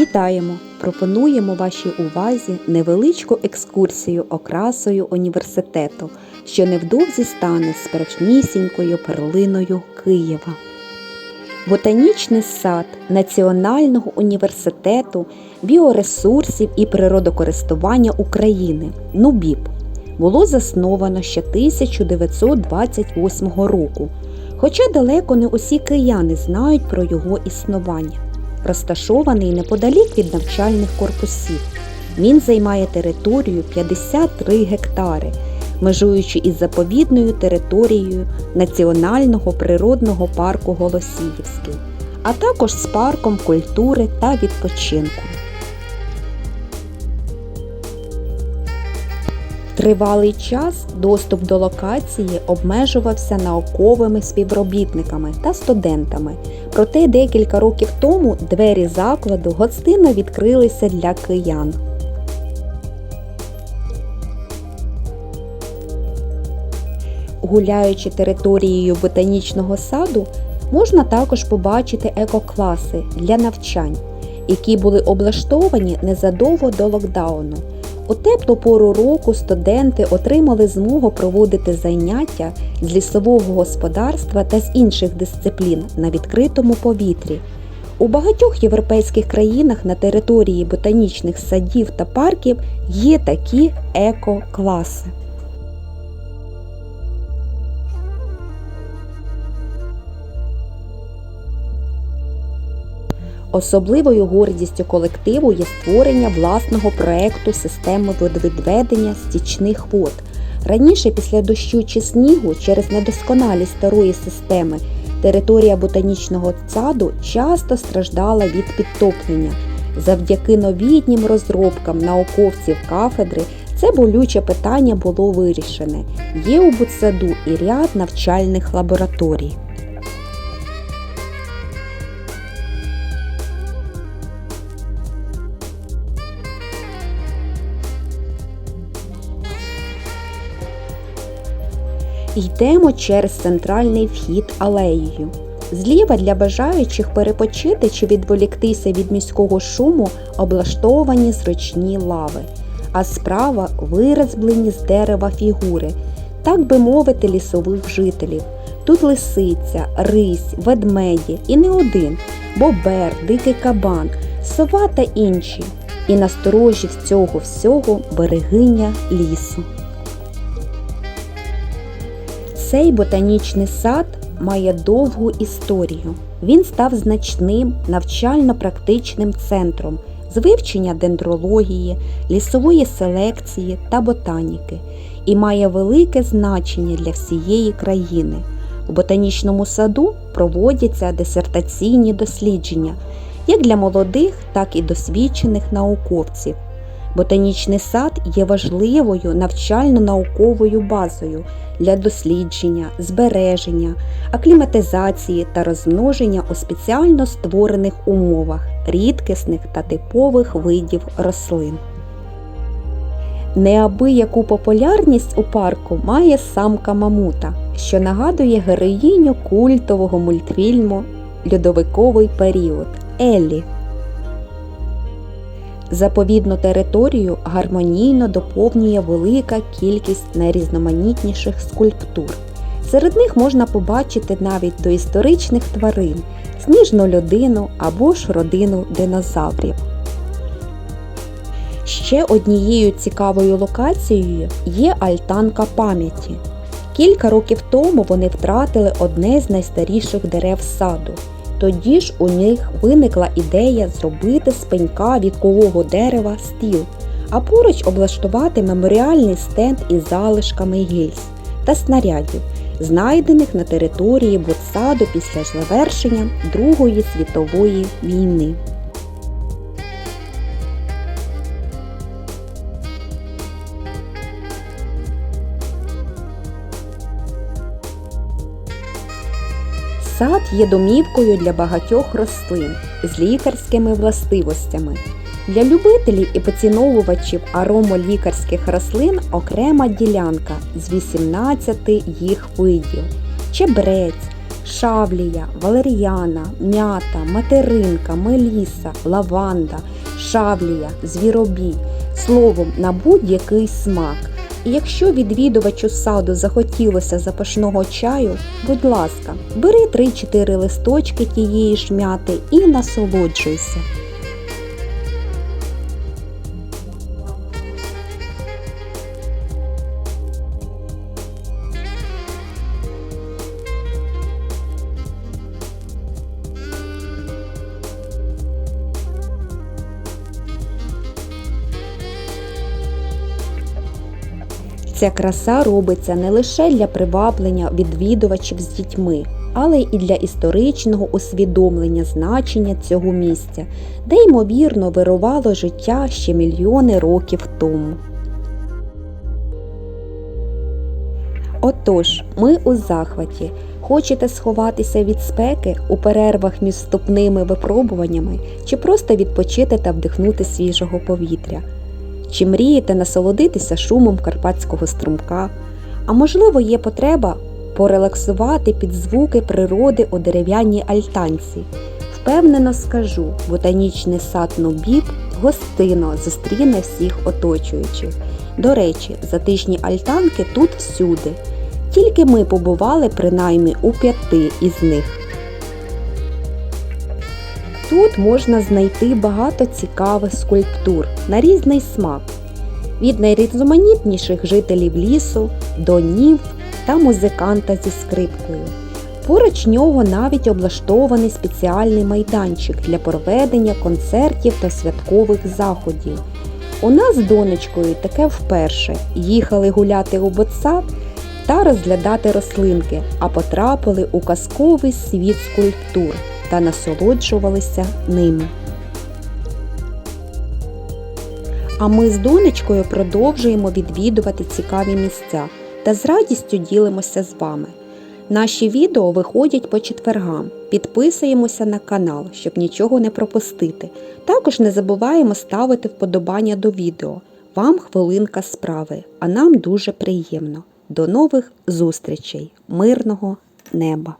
Вітаємо! Пропонуємо вашій увазі невеличку екскурсію окрасою університету, що невдовзі стане справжнісінькою перлиною Києва. Ботанічний сад Національного університету біоресурсів і природокористування України НУБІП було засновано ще 1928 року, хоча далеко не усі кияни знають про його існування. Розташований неподалік від навчальних корпусів. Він займає територію 53 гектари, межуючи із заповідною територією Національного природного парку Голосіївський, а також з парком культури та відпочинку. Тривалий час доступ до локації обмежувався науковими співробітниками та студентами. Проте декілька років тому двері закладу гостинно відкрилися для киян. Гуляючи територією ботанічного саду, можна також побачити екокласи для навчань, які були облаштовані незадовго до локдауну. У теплу пору року студенти отримали змогу проводити заняття з лісового господарства та з інших дисциплін на відкритому повітрі. У багатьох європейських країнах на території ботанічних садів та парків є такі еко-класи. Особливою гордістю колективу є створення власного проекту системи водовідведення стічних вод. Раніше, після дощу чи снігу, через недосконалість старої системи, територія ботанічного саду часто страждала від підтоплення. Завдяки новітнім розробкам науковців кафедри це болюче питання було вирішене. Є у Будсаду і ряд навчальних лабораторій. Йдемо через центральний вхід алеєю. Зліва для бажаючих перепочити чи відволіктися від міського шуму облаштовані зручні лави, а справа виразблені з дерева фігури, так би мовити, лісових жителів. Тут лисиця, рись, ведмеді і не один, бобер, дикий кабан, сова та інші. І насторожі цього всього берегиня лісу. Цей ботанічний сад має довгу історію. Він став значним навчально-практичним центром з вивчення дендрології, лісової селекції та ботаніки і має велике значення для всієї країни. У ботанічному саду проводяться дисертаційні дослідження як для молодих, так і досвідчених науковців. Ботанічний сад є важливою навчально-науковою базою для дослідження, збереження, акліматизації та розмноження у спеціально створених умовах рідкісних та типових видів рослин. Неабияку популярність у парку має самка мамута, що нагадує героїню культового мультфільму Льодовиковий період Еллі. Заповідну територію гармонійно доповнює велика кількість найрізноманітніших скульптур. Серед них можна побачити навіть доісторичних тварин, сніжну людину або ж родину динозаврів. Ще однією цікавою локацією є альтанка пам'яті. Кілька років тому вони втратили одне з найстаріших дерев саду. Тоді ж у них виникла ідея зробити з пенька вікового дерева стіл, а поруч облаштувати меморіальний стенд із залишками гільз та снарядів, знайдених на території Ботсаду після завершення Другої світової війни. Сад є домівкою для багатьох рослин з лікарськими властивостями. Для любителів і поціновувачів аромолікарських рослин окрема ділянка з 18 їх видів чебрець, шавлія, валеріана, м'ята, материнка, меліса, лаванда, шавлія, звіробій, словом, на будь-який смак. І якщо відвідувачу саду захотілося запашного чаю, будь ласка, бери 3-4 листочки тієї ж м'яти і насолоджуйся. Ця краса робиться не лише для приваблення відвідувачів з дітьми, але і для історичного усвідомлення значення цього місця, де ймовірно вирувало життя ще мільйони років тому. Отож, ми у захваті. Хочете сховатися від спеки у перервах між вступними випробуваннями чи просто відпочити та вдихнути свіжого повітря? Чи мрієте насолодитися шумом карпатського струмка? А можливо, є потреба порелаксувати під звуки природи у дерев'яній альтанці? Впевнено скажу, ботанічний сад Нобіб гостинно зустріне всіх оточуючих. До речі, затишні альтанки тут всюди. Тільки ми побували принаймні у п'яти із них. Тут можна знайти багато цікавих скульптур на різний смак, від найрізноманітніших жителів лісу до німф та музиканта зі скрипкою. Поруч нього навіть облаштований спеціальний майданчик для проведення концертів та святкових заходів. У нас з донечкою таке вперше їхали гуляти у ботсад та розглядати рослинки, а потрапили у казковий світ скульптур та насолоджувалися ними. А ми з донечкою продовжуємо відвідувати цікаві місця та з радістю ділимося з вами. Наші відео виходять по четвергам. Підписуємося на канал, щоб нічого не пропустити. Також не забуваємо ставити вподобання до відео. Вам хвилинка справи, а нам дуже приємно. До нових зустрічей, мирного неба!